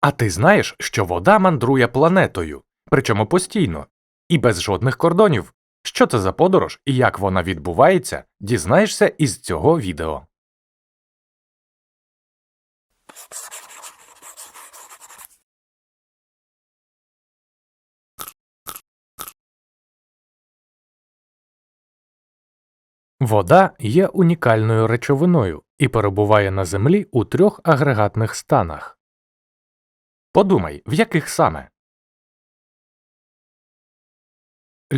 А ти знаєш, що вода мандрує планетою, причому постійно, і без жодних кордонів. Що це за подорож і як вона відбувається, дізнаєшся із цього відео. Вода є унікальною речовиною і перебуває на Землі у трьох агрегатних станах. Подумай, в яких саме?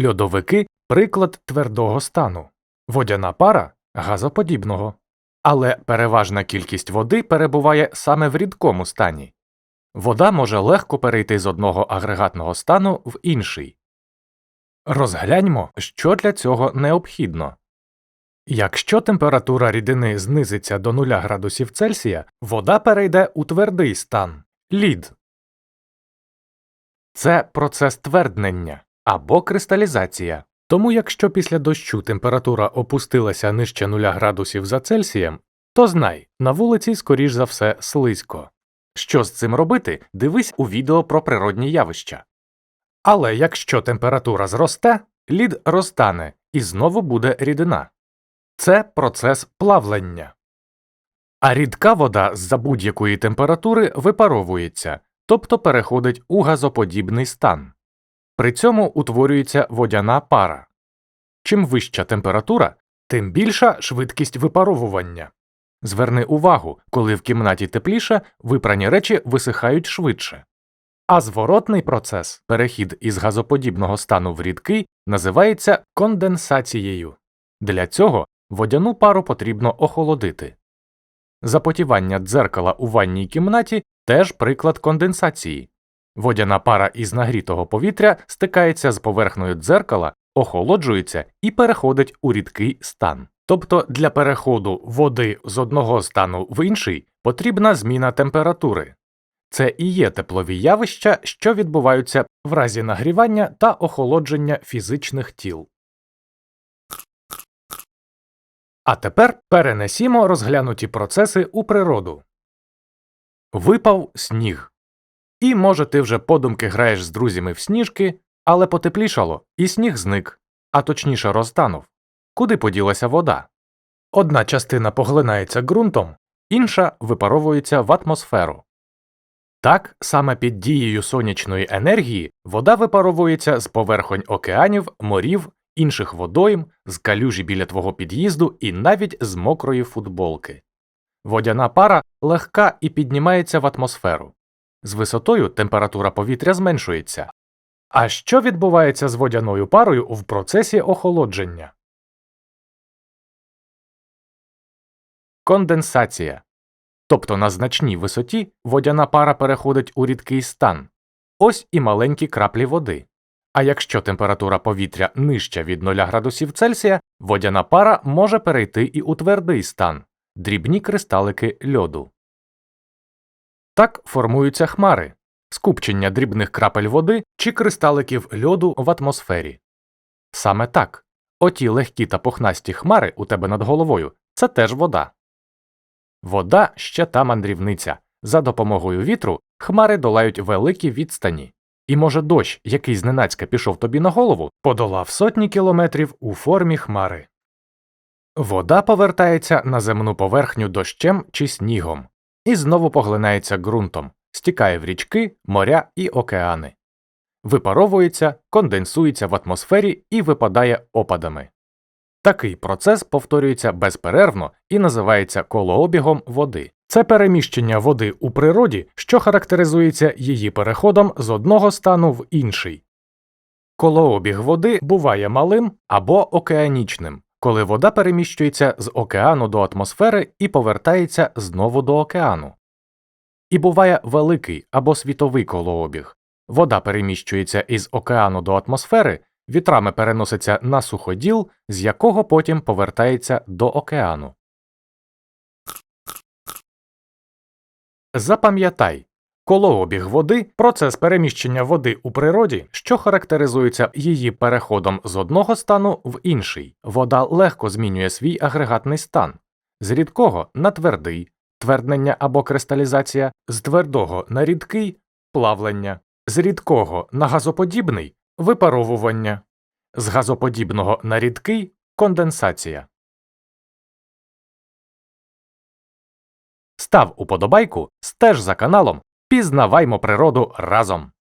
Льодовики приклад твердого стану, водяна пара газоподібного. Але переважна кількість води перебуває саме в рідкому стані. Вода може легко перейти з одного агрегатного стану в інший. Розгляньмо, що для цього необхідно. Якщо температура рідини знизиться до 0 градусів Цельсія, вода перейде у твердий стан лід. Це процес тверднення або кристалізація. Тому якщо після дощу температура опустилася нижче 0 градусів за Цельсієм, то знай, на вулиці скоріш за все слизько. Що з цим робити, дивись у відео про природні явища. Але якщо температура зросте, лід розтане і знову буде рідина. Це процес плавлення. А рідка вода з-за будь-якої температури випаровується, тобто переходить у газоподібний стан. При цьому утворюється водяна пара. Чим вища температура, тим більша швидкість випаровування. Зверни увагу, коли в кімнаті тепліше, випрані речі висихають швидше. А зворотний процес, перехід із газоподібного стану в рідкий, називається конденсацією. Для цього водяну пару потрібно охолодити. Запотівання дзеркала у ванній кімнаті теж приклад конденсації. Водяна пара із нагрітого повітря стикається з поверхнею дзеркала, охолоджується і переходить у рідкий стан. Тобто для переходу води з одного стану в інший потрібна зміна температури. Це і є теплові явища, що відбуваються в разі нагрівання та охолодження фізичних тіл. А тепер перенесімо розглянуті процеси у природу. Випав сніг. І, може, ти вже подумки граєш з друзями в сніжки, але потеплішало, і сніг зник, а точніше розтанув. Куди поділася вода? Одна частина поглинається ґрунтом, інша випаровується в атмосферу. Так, саме під дією сонячної енергії вода випаровується з поверхонь океанів, морів, інших водойм, з калюжі біля твого під'їзду і навіть з мокрої футболки. Водяна пара легка і піднімається в атмосферу. З висотою температура повітря зменшується. А що відбувається з водяною парою в процесі охолодження? Конденсація. Тобто на значній висоті водяна пара переходить у рідкий стан. Ось і маленькі краплі води. А якщо температура повітря нижча від 0 градусів Цельсія, водяна пара може перейти і у твердий стан дрібні кристалики льоду. Так формуються хмари скупчення дрібних крапель води чи кристаликів льоду в атмосфері. Саме так оті легкі та пухнасті хмари у тебе над головою це теж вода. Вода ще та мандрівниця. За допомогою вітру хмари долають великі відстані. І може дощ, який зненацька пішов тобі на голову, подолав сотні кілометрів у формі хмари. Вода повертається на земну поверхню дощем чи снігом і знову поглинається ґрунтом, стікає в річки, моря і океани, випаровується, конденсується в атмосфері і випадає опадами. Такий процес повторюється безперервно і називається колообігом води. Це переміщення води у природі, що характеризується її переходом з одного стану в інший. Колообіг води буває малим або океанічним, коли вода переміщується з океану до атмосфери і повертається знову до океану. І буває великий або світовий колообіг. Вода переміщується із океану до атмосфери, вітрами переноситься на суходіл, з якого потім повертається до океану. Запам'ятай, колообіг води процес переміщення води у природі, що характеризується її переходом з одного стану в інший. Вода легко змінює свій агрегатний стан з рідкого на твердий, тверднення або кристалізація, з твердого на рідкий плавлення, з рідкого на газоподібний випаровування, з газоподібного на рідкий конденсація. Став уподобайку, стеж за каналом, пізнаваймо природу разом.